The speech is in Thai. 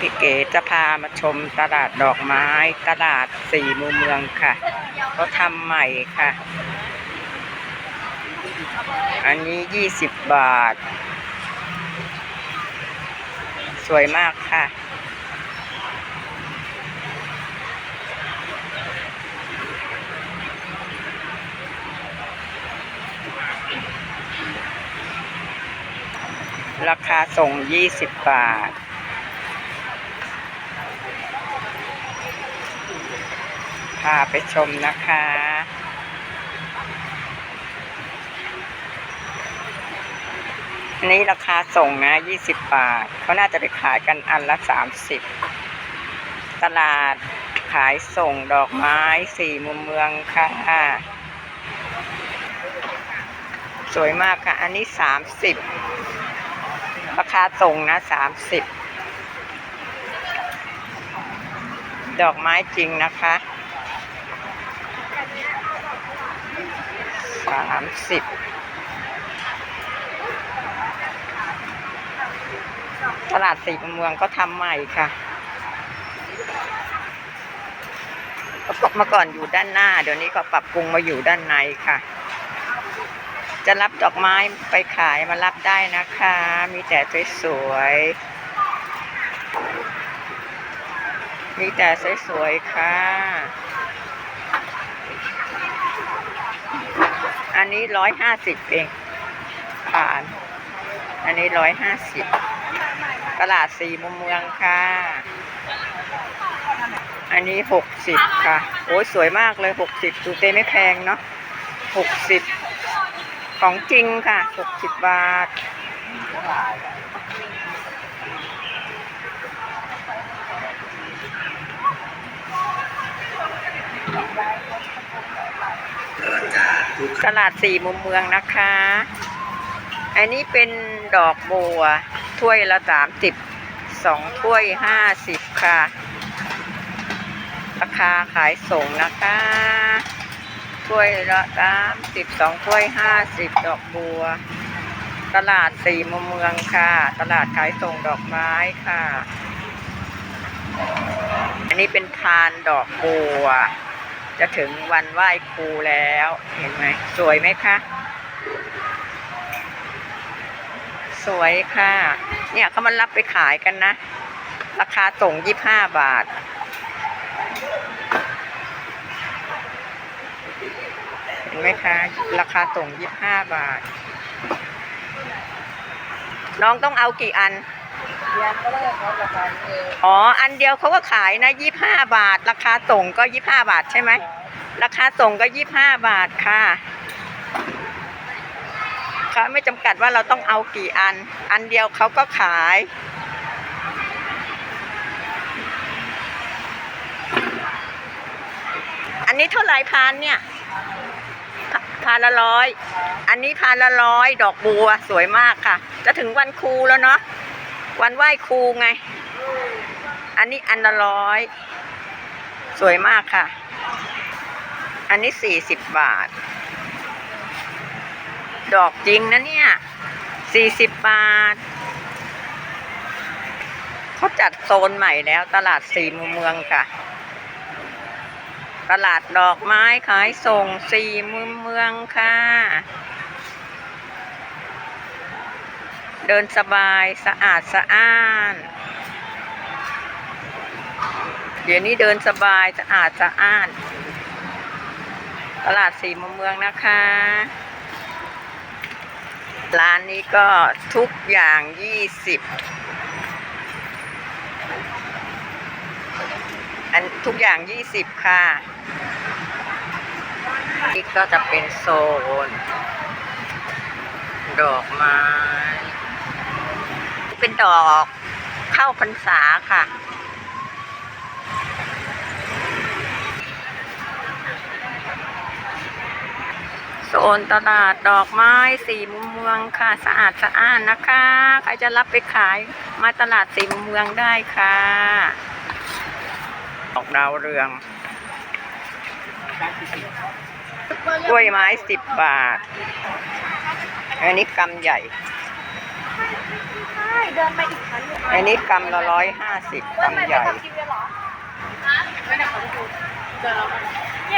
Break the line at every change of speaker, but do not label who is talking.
พี่เก๋จะพามาชมตลาดดอกไม้ ตลาดสี่มุมเมืองค่ะเขาทำใหม่ค่ะ อันนี้ยี่สิบบาท สวยมากค่ะ ราคาส่ง20บาทาไปชมนะคะ อันนี้ราคาส่งนะ 20 บาท เขาน่าจะไปขายกันอันละ 30 ตลาดขายส่งดอกไม้สี่มุมเมืองค่ะ สวยมากค่ะ อันนี้ 30 ราคาส่งนะ 30ดอกไม้จริงนะคะ 30ตลาดสี่เมืองก็ทำใหม่ค่ะเมื่อก่อนอยู่ด้านหน้า เดี๋ยวนี้ก็ปรับปรุงมาอยู่ด้านในค่ะ จะรับดอกไม้ไปขายมารับได้นะคะ มีแต่สวยๆมีแต่สวยๆค่ะ นนี้ร้อยห้าสิบเองผ่าน อันนี้ร้อยห้าสิบตลาดสี่มุมเมืองค่ะ อันนี้หกสิบค่ะ โอ้ยสวยมากเลยหกสิบดูเต้ไม่แพงเนาะหกสิบของจริงค่ะหกสิบบาท ตลาดสี่มุมเมืองนะคะ อันนี้เป็นดอกบัว ถ้วยละสามสิบสองถ้วยห้าสิบค่ะ ราคาขายส่งนะคะ ถ้วยละสามสิบสองถ้วยห้าสิบดอกบัว ตลาดสี่มุมเมืองค่ะ ตลาดขายส่งดอกไม้ค่ะ อันนี้เป็นพานดอกบัว จะถึงวันไหว้ครูแล้ว เห็นไหมสวยไหมคะสวยค่ะ เนี่ยเขามารับไปขายกันนะ ราคาส่งยี่ห้าบาท เห็นไหมคะ ราคาส่งยี่ห้าบาท น้องต้องเอากี่อัน
อง
อ๋อ อันเดียวเขาก็ขายนะยี่ห้าบาท ราคาส่งก็ยี่ห้าบาทใช่ไหม ราคาส่งก็ยี่ห้าบาทค่ะเขาไม่จำกัดว่าเราต้องเอากี่อัน อันเดียวเขาก็ขาย อันนี้เท่าไหร่พานเนี่ยพพานละร้อย อันนี้พานละร้อย ดอกบัวสวยมากค่ะ จะถึงวันครูแล้วเนาะ วันไหว้ครูไง อันนี้อันละร้อย สวยมากค่ะ อันนี้สี่สิบบาท ดอกจริงนะเนี่ยสี่สิบบาท เขาจัดโซนใหม่แล้วตลาดสี่มุมเมืองค่ะ ตลาดดอกไม้ขายส่งสี่มุมเมืองค่ะ เดินสบายสะอาดสะอ้าน เดี๋ยวนี้เดินสบายสะอาดสะอ้าน ตลาดสี่มุมเมืองนะคะ ร้านนี้ก็ทุกอย่างยี่สิบอันทุกอย่างยี่สิบค่ะนี่ก็จะเป็นโซน ดอกไม้ ดอกเข้าพรรษาค่ะ โซนตลาดดอกไม้สี่มุมเมืองค่ะ สะอาดสะอ้านนะคะ ใครจะรับไปขายมาตลาดสี่มุมเมืองได้ค่ะ ดอกดาวเรืองกล้วยไม้สิบบาท อันนี้กำใหญ่
เดินไปอีกชั้นหนึ่ง
อันนี้กำละร้อยห้าสิบ
เดินไป
กำ
ไป
ใหญ่
ทำคิวเลยเหรอ
ไม่ได้ขอดูเดินแล้วกัน